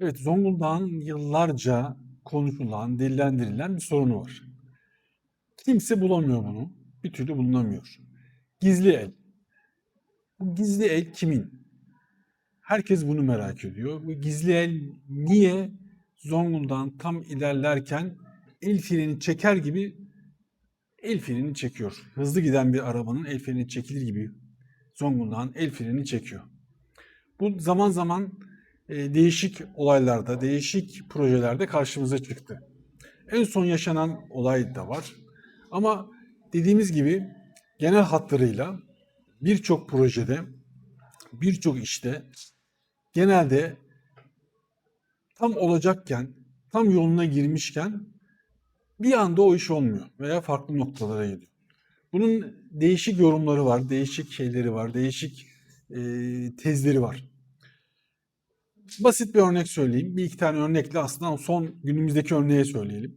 Evet, Zonguldak'ın yıllarca konuşulan, dillendirilen bir sorunu var. Kimse bulamıyor bunu. Bir türlü bulunamıyor. Gizli el. Bu gizli el kimin? Herkes bunu merak ediyor. Bu gizli el niye Zonguldak'ın tam ilerlerken el freni çeker gibi el freni çekiyor. Hızlı giden bir arabanın el freni çekilir gibi Zonguldak'ın el freni çekiyor. Bu zaman zaman değişik olaylarda, değişik projelerde karşımıza çıktı. En son yaşanan olay da var. Ama dediğimiz gibi genel hatlarıyla birçok projede, birçok işte genelde tam olacakken, tam yoluna girmişken bir anda o iş olmuyor veya farklı noktalara gidiyor. Bunun değişik yorumları var, değişik şeyleri var, değişik e, tezleri var. Basit bir örnek söyleyeyim. Bir iki tane örnekle aslında son günümüzdeki örneği söyleyelim.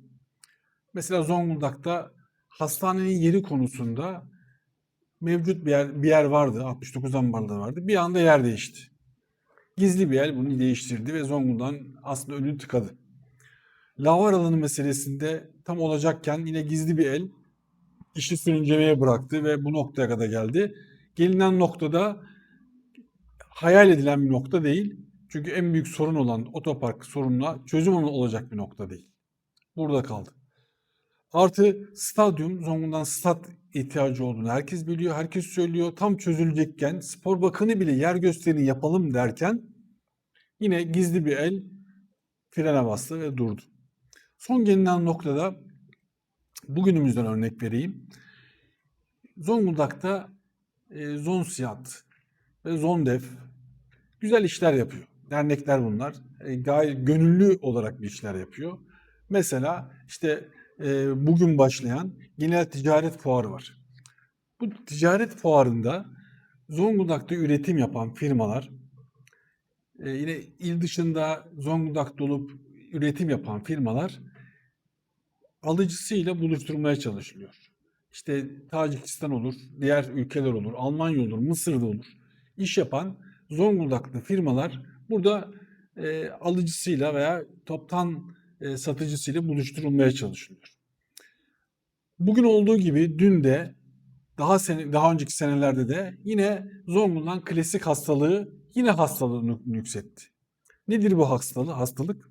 Mesela Zonguldak'ta hastanenin yeri konusunda mevcut bir yer, bir yer vardı. 69 ambarda vardı. Bir anda yer değişti. Gizli bir yer bunu değiştirdi ve Zonguldak'ın aslında önünü tıkadı. Lavar alanı meselesinde tam olacakken yine gizli bir el işi sürüncemeye bıraktı ve bu noktaya kadar geldi. Gelinen noktada hayal edilen bir nokta değil. Çünkü en büyük sorun olan otopark sorununa çözüm olacak bir nokta değil. Burada kaldı. Artı stadyum, Zonguldak'ın stat ihtiyacı olduğunu herkes biliyor, herkes söylüyor. Tam çözülecekken spor bakanı bile yer gösterini yapalım derken yine gizli bir el frene bastı ve durdu. Son gelinen noktada bugünümüzden örnek vereyim. Zonguldak'ta e, Zonsiyat ve Zondef güzel işler yapıyor. Dernekler bunlar. E, gayet gönüllü olarak bir işler yapıyor. Mesela işte e, bugün başlayan genel ticaret fuarı var. Bu ticaret fuarında Zonguldak'ta üretim yapan firmalar e, yine il dışında Zonguldak'ta olup üretim yapan firmalar alıcısıyla buluşturmaya çalışılıyor. İşte Tacikistan olur, diğer ülkeler olur, Almanya olur, Mısır'da olur. İş yapan Zonguldaklı firmalar burada e, alıcısıyla veya toptan e, satıcısıyla buluşturulmaya çalışılıyor. Bugün olduğu gibi dün de daha sene, daha önceki senelerde de yine Zonguldak'ın klasik hastalığı yine hastalığını yükseltti. Nedir bu hastalık? Hastalık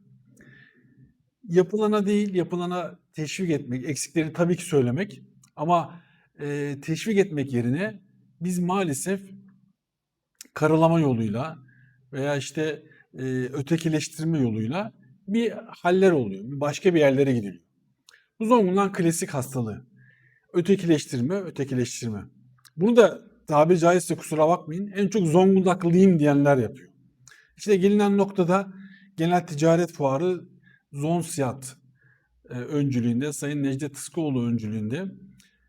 yapılana değil, yapılana teşvik etmek, eksiklerini tabii ki söylemek ama e, teşvik etmek yerine biz maalesef karalama yoluyla veya işte e, ötekileştirme yoluyla bir haller oluyor. Bir başka bir yerlere gidiliyor. Bu Zonguldak'ın klasik hastalığı. Ötekileştirme, ötekileştirme. Bunu da tabiri caizse kusura bakmayın en çok Zonguldaklıyım diyenler yapıyor. İşte gelinen noktada Genel Ticaret Fuarı Zonsiyat e, öncülüğünde, Sayın Necdet Tıskoğlu öncülüğünde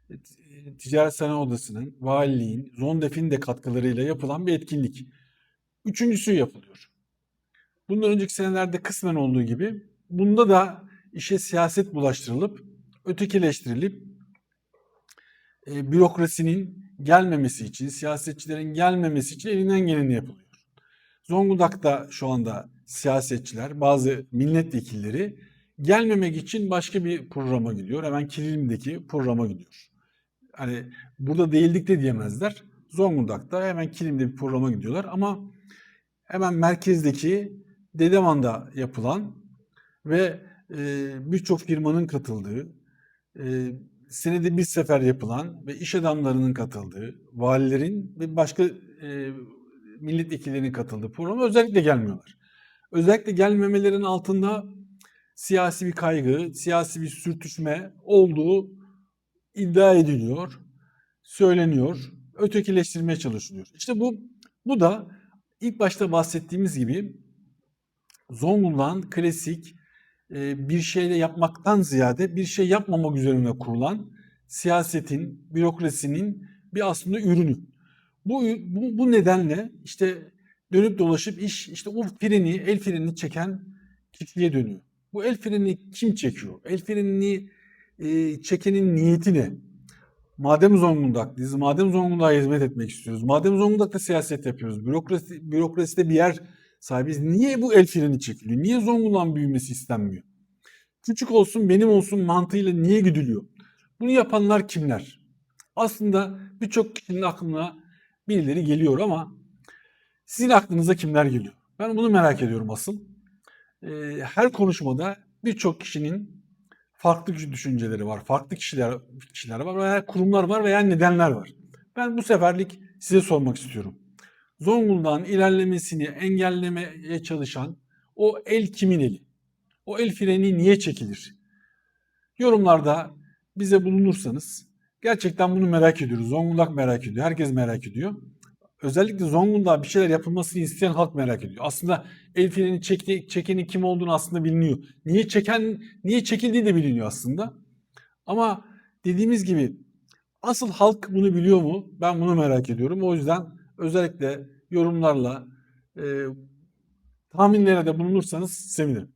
e, Ticaret Sanayi Odası'nın, valiliğin, Zondef'in de katkılarıyla yapılan bir etkinlik. Üçüncüsü yapılıyor. Bundan önceki senelerde kısmen olduğu gibi bunda da işe siyaset bulaştırılıp, ötekileştirilip e, bürokrasinin gelmemesi için, siyasetçilerin gelmemesi için elinden geleni yapılıyor. Zonguldak'ta şu anda siyasetçiler, bazı milletvekilleri gelmemek için başka bir programa gidiyor. Hemen Kilim'deki programa gidiyor. Hani burada değildik de diyemezler. Zonguldak'ta hemen Kilim'de bir programa gidiyorlar ama hemen merkezdeki Dedeman'da yapılan ve e, birçok firmanın katıldığı, e, senede bir sefer yapılan ve iş adamlarının katıldığı, valilerin ve başka e, milletvekillerinin katıldığı programa özellikle gelmiyorlar. Özellikle gelmemelerin altında siyasi bir kaygı, siyasi bir sürtüşme olduğu iddia ediliyor, söyleniyor, ötekileştirmeye çalışılıyor. İşte bu bu da ilk başta bahsettiğimiz gibi Zonguldak'ın klasik e, bir şeyle yapmaktan ziyade bir şey yapmamak üzerine kurulan siyasetin, bürokrasinin bir aslında ürünü. Bu, bu, bu nedenle işte dönüp dolaşıp iş işte o freni, el frenini çeken kişiye dönüyor. Bu el frenini kim çekiyor? El frenini e, çekenin niyeti ne? Madem Zonguldaklıyız, madem Zonguldak'a hizmet etmek istiyoruz, madem Zonguldak'ta siyaset yapıyoruz, bürokrasi, bürokraside bir yer sahibiyiz. Niye bu el freni çekiliyor? Niye Zonguldak'ın büyümesi istenmiyor? Küçük olsun benim olsun mantığıyla niye güdülüyor? Bunu yapanlar kimler? Aslında birçok kişinin aklına birileri geliyor ama sizin aklınıza kimler geliyor? Ben bunu merak ediyorum asıl. Ee, her konuşmada birçok kişinin farklı düşünceleri var, farklı kişiler kişiler var veya kurumlar var veya nedenler var. Ben bu seferlik size sormak istiyorum. Zonguldak'ın ilerlemesini engellemeye çalışan o el kimin eli? O el freni niye çekilir? Yorumlarda bize bulunursanız gerçekten bunu merak ediyoruz. Zonguldak merak ediyor. Herkes merak ediyor. Özellikle Zonguldak'a bir şeyler yapılmasını isteyen halk merak ediyor. Aslında el freni çekti, çekenin kim olduğunu aslında biliniyor. Niye çeken, niye çekildiği de biliniyor aslında. Ama dediğimiz gibi asıl halk bunu biliyor mu? Ben bunu merak ediyorum. O yüzden özellikle yorumlarla e, tahminlere de bulunursanız sevinirim.